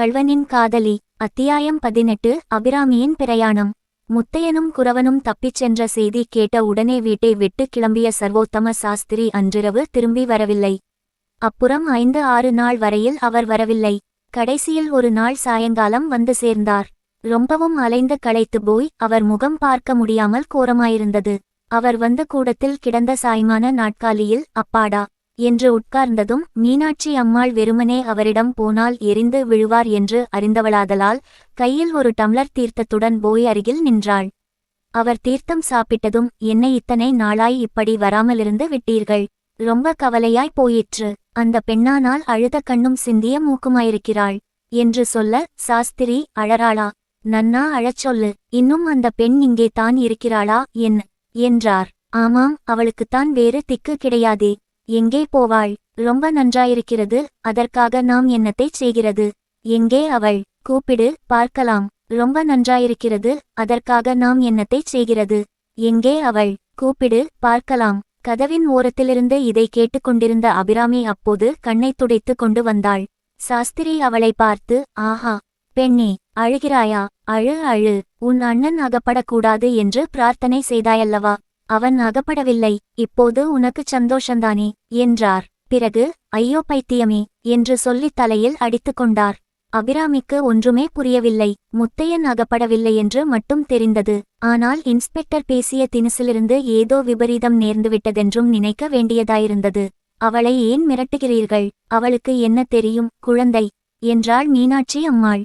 கள்வனின் காதலி அத்தியாயம் பதினெட்டு அபிராமியின் பிரயாணம். முத்தையனும் குரவனும் தப்பிச் சென்ற செய்தி கேட்ட உடனே வீட்டை விட்டு கிளம்பிய சர்வோத்தம சாஸ்திரி அன்றிரவு திரும்பி வரவில்லை. அப்புறம் ஐந்து ஆறு நாள் வரையில் அவர் வரவில்லை. கடைசியில் ஒரு நாள் சாயங்காலம் வந்து சேர்ந்தார். ரொம்பவும் அலைந்து களைத்து போய் அவர் முகம் பார்க்க முடியாமல் கோரமாயிருந்தது. அவர் வந்து கூடத்தில் கிடந்த சாய்மான நாட்காலியில் அப்பாடா என்று உட்கார்ந்ததும் மீனாட்சி அம்மாள் வெறுமனே அவரிடம் போனால் எரிந்து விழுவார் என்று அறிந்தவளாதலால் கையில் ஒரு டம்ளர் தீர்த்தத்துடன் போய் அருகில் நின்றாள். அவர் தீர்த்தம் சாப்பிட்டதும் என்னை இத்தனை நாளாய் இப்படி வராமலிருந்து விட்டீர்கள். ரொம்ப கவலையாய் போயிற்று. அந்த பெண்ணானால் அழுத கண்ணும் சிந்திய மூக்குமாயிருக்கிறாள் என்று சொல்ல சாஸ்திரி அழறாளா. நன்னா அழச் சொல்லு. இன்னும் அந்த பெண் இங்கே தான் இருக்கிறாளா? என் என்றார். ஆமாம் அவளுக்குத்தான் வேறு திக்கு கிடையாதே. எங்கே போவாள்? ரொம்ப நன்றாயிருக்கிறது அதற்காக நாம் என்னத்தைச் செய்கிறது? எங்கே அவள்? கூப்பிடு பார்க்கலாம். ரொம்ப நன்றாயிருக்கிறது அதற்காக நாம் என்னத்தைச் செய்கிறது? எங்கே அவள்? கூப்பிடு பார்க்கலாம். கதவின் ஓரத்திலிருந்து இதை கேட்டுக்கொண்டிருந்த அபிராமி அப்போது கண்ணை துடைத்து கொண்டு வந்தாள். சாஸ்திரி அவளை பார்த்து ஆஹா பெண்ணே அழுகிறாயா? அழு அழு. உன் அண்ணன் அகப்படக்கூடாது என்று பிரார்த்தனை செய்தாயல்லவா? அவன் அகப்படவில்லை. இப்போது உனக்குச் சந்தோஷந்தானே? என்றார். பிறகு ஐயோ பைத்தியமே! என்று சொல்லித் தலையில் அடித்துக் கொண்டார். அபிராமிக்கு ஒன்றுமே புரியவில்லை. முத்தையன் அகப்படவில்லை என்று மட்டும் தெரிந்தது. ஆனால் இன்ஸ்பெக்டர் பேசிய தினுசிலிருந்து ஏதோ விபரீதம் நேர்ந்துவிட்டதென்றும் நினைக்க வேண்டியதாயிருந்தது. அவளை ஏன் மிரட்டுகிறீர்கள்? அவளுக்கு என்ன தெரியும் குழந்தை? என்றாள் மீனாட்சி அம்மாள்.